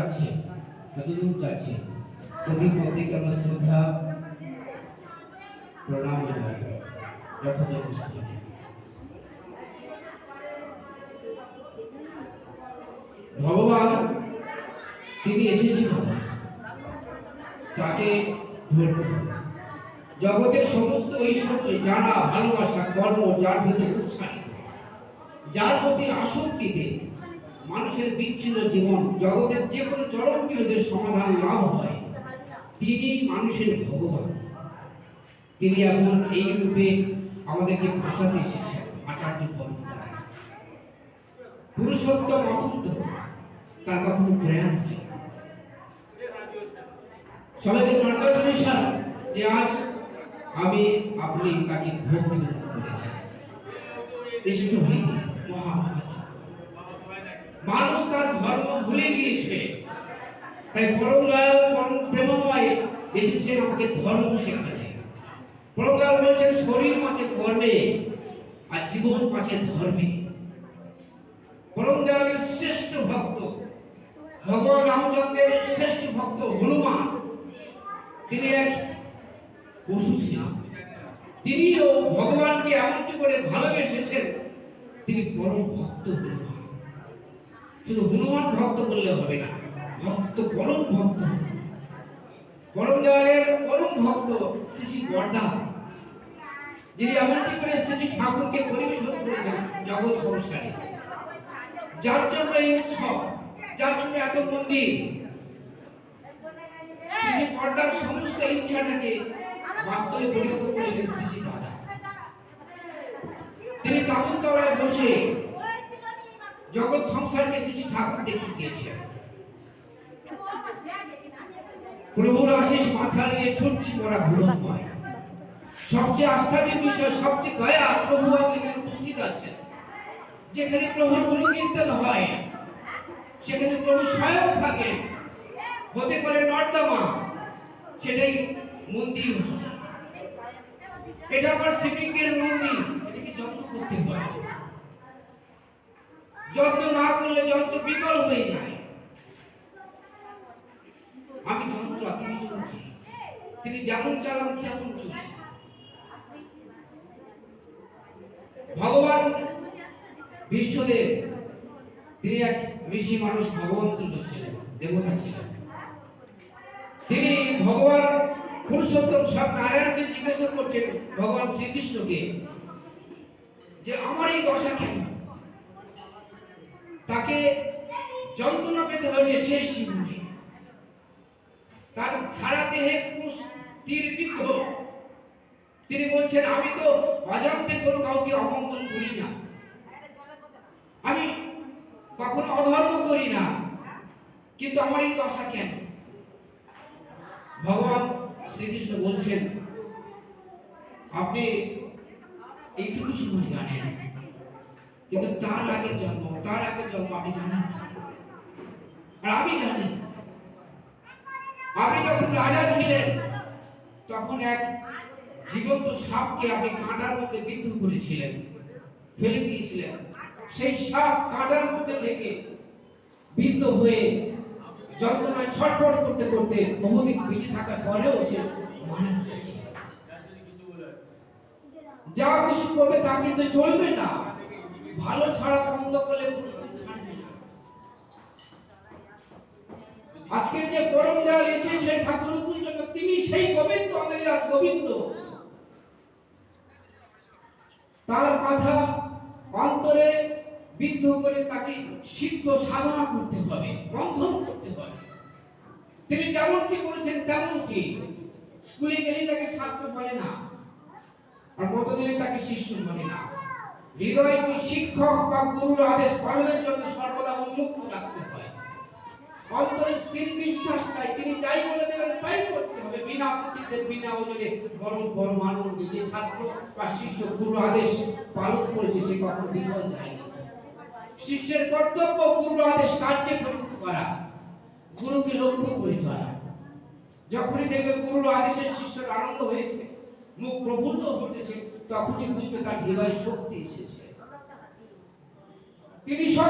যাচ্ছে যতদূর যাচ্ছে প্রতি প্রত্যেকে আমার শ্রদ্ধা, প্রণাম যথাযথ ভগবান, তিনি এসেছিলেন তাকে। জগতের সমস্ত ঐশ্বর্য, জানা, ভালোবাসা, কর্ম, যার ভিতরে উৎসাহিত যার প্রতি আসক্তিতে মানুষের বিচ্ছিন্ন জীবন, জগতের যে কোনো চরম বিরোধের সমাধান লাভ হয় তিনি মানুষের ভগবান। তিনি এখন এই রূপে আমাদেরকে বাঁচাতে এসেছেন, আচার্য পুরুষোত্তম অনন্ত, তার কখনো জ্ঞান। সবাইকে কনগ্রাচুলেশন যে আজ আমি আপনি তাকে ভক্তি করেছি মহাভাগ্য মানুষ তার ধর্ম ভুলে গিয়েছে। তাই পরম দয়াল পরম প্রেমময় এসেছেন আমাকে ধর্ম শেখাতে। পরম দয়াল বলছেন, শরীর পাচ্ছে কর্মে আর জীবন পাচ্ছে ধর্মে। পরম দয়ালের শ্রেষ্ঠ ভক্ত, ভগবান রামচন্দ্রের শ্রেষ্ঠ ভক্ত হনুমান, তিনি এক পশু ছিলেন। তিনিও ভগবানকে এমনটি করে ভালোবেসেছেন, তিনি পরম ভক্ত হনুমান। শুধু হনুমান ভক্ত বললে হবে না। ভক্ত পরম ভক্ত। পরম দয়ালের পরম ভক্ত শ্রী শ্রী যিনি এমনটি করে শ্রী ঠাকুরকে পরিবেশন করেছেন জগৎ সংসারে। যার জন্য এই উৎসব, যার জন্য এত মন্দির শ্রী বর্দার সমস্ত ইচ্ছাটাকে বাস্তবে পরিণত করেছেন শ্রী শ্রী দাদা তিনি কাবুলতলায় বসে শ্রী শ্রী ঠাকুর দেখিয়ে দিয়েছেন প্রভুর আশিস মাথা নিয়ে ছুটছি মোরা ভুলময় সবচেয়ে আশ্চর্যের বিষয়, সবচেয়ে দয়া প্রভু এখানে উপস্থিত আছেন। যেখানে প্রভুর গুরু কীর্তন হয়, সেখানে প্রভু স্বয়ং থাকেন। হতে পারে নর্দমা, সেটাই মন্দির। এটা আমার শিবলিঙ্গের মন্দির এটাকে যত্ন করতে হয় যত্ন না করলে যন্ত্র বিকল হয়ে যায় আমি যন্ত্র তিনি চলছি তিনি যেমন চালান তেমন চলছি ভগবান, বিশ্বদেব, তিনি এক ঋষি মানুষ, ভগবান তুল্য ছিলেন, দেবতা ছিলেন। তিনি ভগবান পুরুষোত্তম সব নারায়ণকে জিজ্ঞাসা করছেন ভগবান শ্রীকৃষ্ণকে যে, আমার এই দশা কেন তাকে যন্ত্রণা পেতে হয়েছে শেষ জীবনে। তার সারা দেহে তীর তিনি বলছেন, আমি তো অজান্তে কোনো কাউকে অমঙ্গল করি না। আমি কখনো অধর্ম করি না। কিন্তু আমার এই দশা কেন? ভগবান শ্রীকৃষ্ণ বলছেন, আপনি এইটুকু সময় জানেন, কিন্তু তার আগে জন্ম তার আগের জন্ম, আমি জানি। আর আমি জানি। আপনি যখন রাজা ছিলেন, তখন এক জীবন্ত সাপকে আপনি কাঁটার মধ্যে বিদ্ধ করেছিলেন, ফেলে দিয়েছিলেন। সেই সাপ কাঁটার মধ্যে থেকে বিদ্ধ হয়ে যন্ত্রণায় ছটফট করতে করতে বহুদিন বেঁচে থাকার পরেও সে মারা গিয়েছে। যা কিছু করবে তা কিন্তু চলবে না। ভালো ছাড়া বন্ধ করলে আজকের যে পরম দয়াল এসেছে ঠাকুরকুল জন্য তিনি সেই গোবিন্দ, আমাদের আজ গোবিন্দ তার কথা অন্তরে বিদ্ধ করে তাকে সিদ্ধ সাধনা করতে হবে, বন্ধন করতে হবে। তিনি যেমনটি বলেছেন, তেমনটি। স্কুলে গেলেই তাকে ছাত্র বলে না, আর মত দিলে তাকে শিষ্য বলে না। হৃদয়কে শিক্ষক বা গুরুর আদেশ পালনের জন্য সর্বদা উন্মুক্ত রাখতে হয়। অন্তরে স্থির বিশ্বাস চাই। তিনি যাই বলে দেবেন, তাই করতে হবে। বিনা প্রতিতে বিনা ওজনে বরং বড় মানুষ যে ছাত্র বা শিষ্য গুরু আদেশ পালন করেছে, সে কখনো বিফল যায়নি শিষ্যের কর্তব্য গুরুর আদেশ কার্যে পরিণত করা গুরুকে লক্ষ্য করে চলা। যখনই দেখবে গুরুর আদেশে শিষ্যের আনন্দ হয়েছে, মুখ প্রফুল্ল ঘটেছে তখনই বুঝবে তার হৃদয় শক্তি এসেছে। তিনি সব